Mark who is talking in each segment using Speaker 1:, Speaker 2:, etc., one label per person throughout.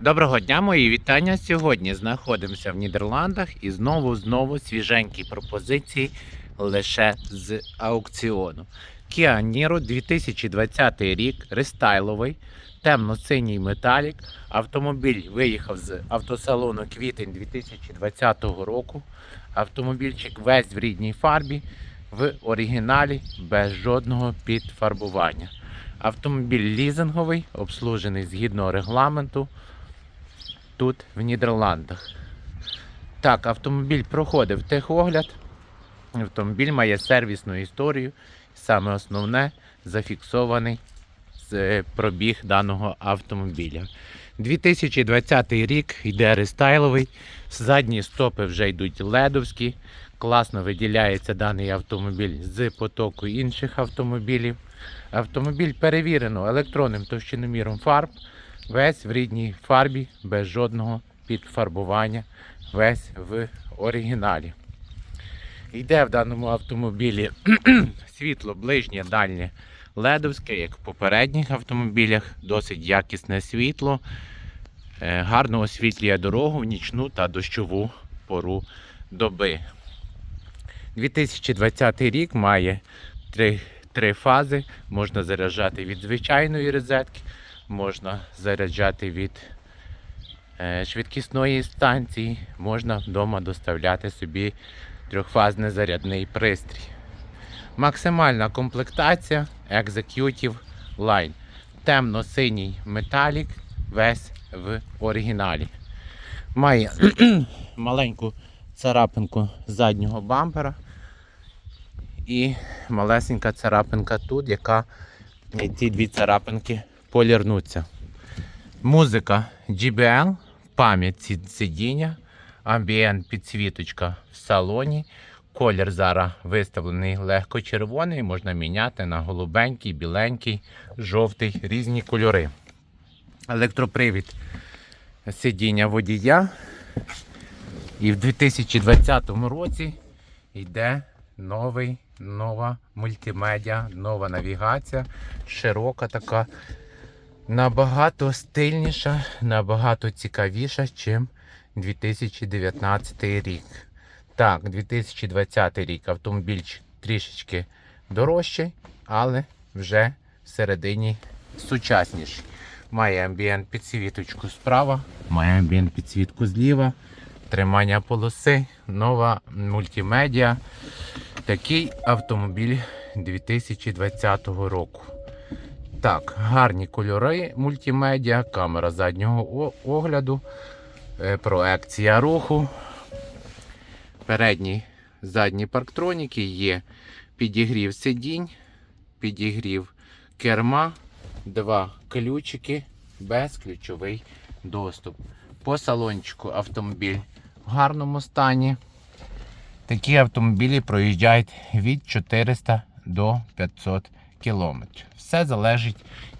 Speaker 1: Доброго дня, мої вітання. Сьогодні знаходимося в Нідерландах і знову знову свіженькі пропозиції лише з аукціону. Kia Niro 2020 рік, рестайловий, темно-синій металік. Автомобіль виїхав з автосалону квітень 2020 року. Автомобільчик весь в рідній фарбі, в оригіналі без жодного підфарбування. Автомобіль лізинговий, обслужений згідно регламенту тут, в Нідерландах. Так, автомобіль проходив техогляд. Автомобіль має сервісну історію. Саме основне зафіксований пробіг даного автомобіля. 2020 рік йде рестайловий. Задні стопи вже йдуть ледовські. Класно виділяється даний автомобіль з потоку інших автомобілів. Автомобіль перевірено електронним товщиноміром фарб. Весь в рідній фарбі, без жодного підфарбування, весь в оригіналі. Йде в даному автомобілі світло ближнє, дальнє ледовське, як в попередніх автомобілях, досить якісне світло, е, гарно освітлює дорогу в нічну та дощову пору доби. 2020 рік має три, три фази. Можна заряджати від звичайної розетки, можна заряджати від е, швидкісної станції, можна вдома доставляти собі трьохфазний зарядний пристрій. Максимальна комплектація Executive Line. Темно-синій металік, весь в оригіналі. Має маленьку царапинку заднього бампера і малесенька царапинка тут, яка ці дві царапинки полірнуться. Музика GBL, пам'ять сидіння, амбієнт підсвіточка в салоні. Колір зараз виставлений легко червоний, можна міняти на голубенький, біленький, жовтий, різні кольори. Електропривід сидіння водія. І в 2020 році йде новий, нова мультимедіа, нова навігація, широка така, набагато стильніша, набагато цікавіша, чим 2019 рік. Так, 2020 рік автомобіль трішечки дорожчий, але вже всередині сучасніший. Має амбієнт підсвіточку справа, має амбієнт підсвітку зліва, тримання полоси, нова мультимедіа. Такий автомобіль 2020 року. Так, гарні кольори мультимедіа, камера заднього огляду, е, проекція руху. Передні задні парктроніки є підігрів сидінь, підігрів керма, два ключики, безключовий доступ. По салончику автомобіль в гарному стані. Такі автомобілі проїжджають від 400 до 500 кілометрів. Все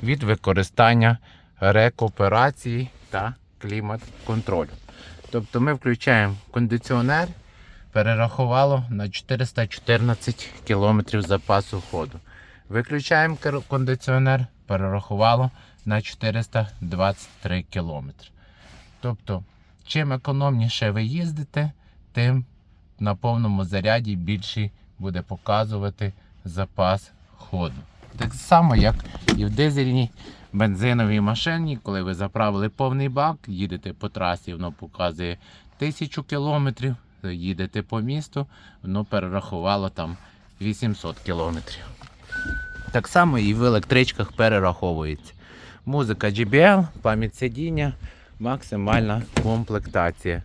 Speaker 1: від використання рекуперації та клімат-контролю. Тобто ми включаємо кондиціонер, перерахувало на 414 кілометрів запасу ходу. Виключаємо кондиціонер, перерахувало на 423 кілометри. Тобто, чим економніше ви їздите, тим на повному заряді більший буде показувати запас ходу. Так само, як і в дизельній бензиновій машині, коли ви заправили повний бак, їдете по трасі, воно показує 1000 кілометрів, їдете по місту, воно перерахувало там 800 кілометрів. Так само і в електричках перераховується. Музика JBL, пам'ять сидіння, максимальна комплектація.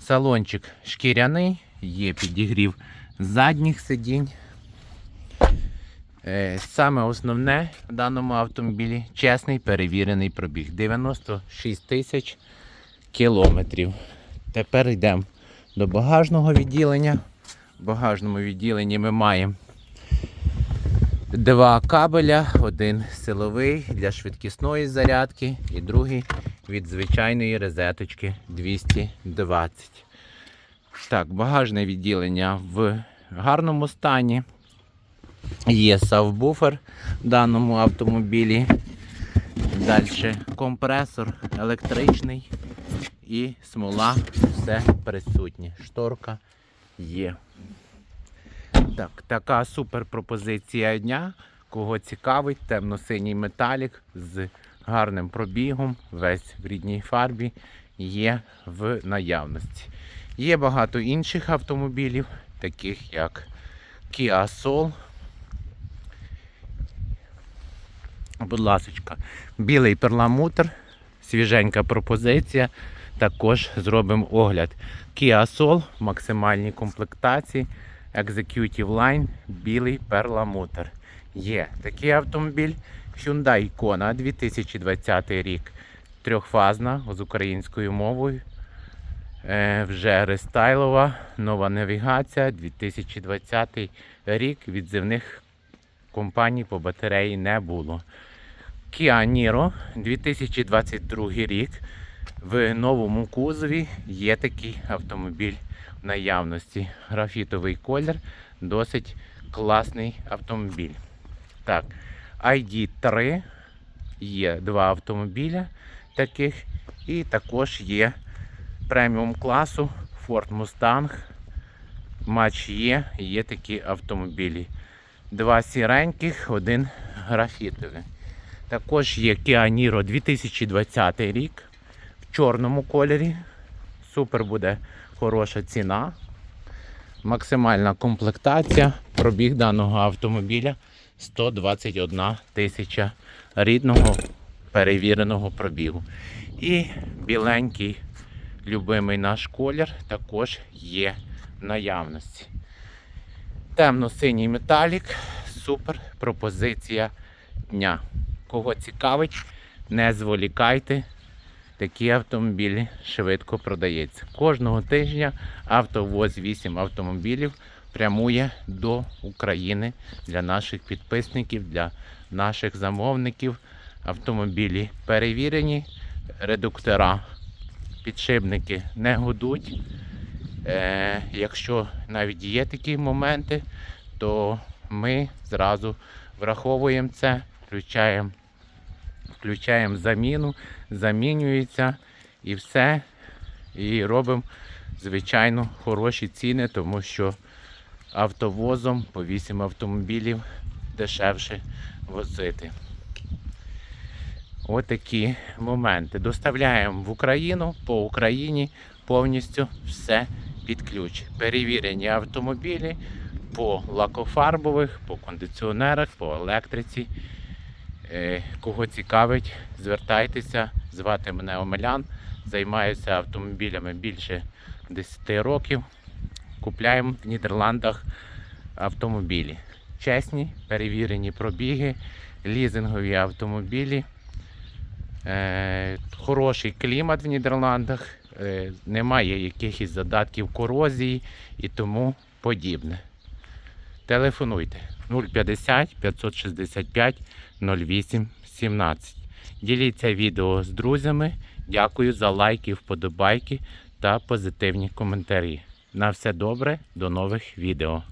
Speaker 1: Салончик шкіряний, є підігрів задніх сидінь. Е, Саме основне в даному автомобілі чесний перевірений пробіг 96 тисяч кілометрів. Тепер йдемо до багажного відділення. В багажному відділенні ми маємо два кабеля, один силовий для швидкісної зарядки і другий від звичайної розеточки 220. Так, багажне відділення в гарному стані. Є сабвуфер в даному автомобілі. Далі компресор електричний і смола, все присутнє. Шторка є. Так, така супер пропозиція дня. Кого цікавить, темно-синій металік з гарним пробігом, весь в рідній фарбі є в наявності. Є багато інших автомобілів, таких як Kia Soul. Будь ласочка, білий перламутр, свіженька пропозиція. Також зробимо огляд. Kia Soul в максимальній комплектації. Executive Line, білий перламутр. Є такий автомобіль Hyundai Kona 2020 рік. Трьохфазна з українською мовою. Е, вже рестайлова, нова навігація, 2020 рік. Відзивних компаній по батареї не було. Kia Niro 2022 рік. В новому кузові є такий автомобіль в наявності. Графітовий колір, досить класний автомобіль. Так, ID3 є два автомобіля таких, і також є преміум класу Ford Mustang. Матч є, є такі автомобілі. Два сіреньких, один графітовий. Також є Kia Niro 2020 рік в чорному кольорі. Супер буде хороша ціна. Максимальна комплектація. Пробіг даного автомобіля 121 тисяча рідного перевіреного пробігу. І біленький любимий наш колір також є в наявності. Темно-синій металік. Супер пропозиція дня. Кого цікавить, не зволікайте. Такі автомобілі швидко продаються. Кожного тижня автовоз 8 автомобілів прямує до України для наших підписників, для наших замовників. Автомобілі перевірені, редуктора, підшипники не гудуть. Е, якщо навіть є такі моменти, то ми зразу враховуємо це, включаємо, включаємо заміну, замінюється і все. І робимо, звичайно, хороші ціни, тому що автовозом по 8 автомобілів дешевше возити. Отакі моменти. Доставляємо в Україну, по Україні повністю все під ключ. Перевірені автомобілі по лакофарбових, по кондиціонерах, по електриці. Е, Кого цікавить, звертайтеся, звати мене Омелян. Займаюся автомобілями більше 10 років. Купляємо в Нідерландах автомобілі. Чесні, перевірені пробіги, лізингові автомобілі. Е, хороший клімат в Нідерландах, немає якихось задатків корозії і тому подібне. Телефонуйте 050 565 08 17. Діліться відео з друзями. Дякую за лайки, вподобайки та позитивні коментарі. На все добре, до нових відео.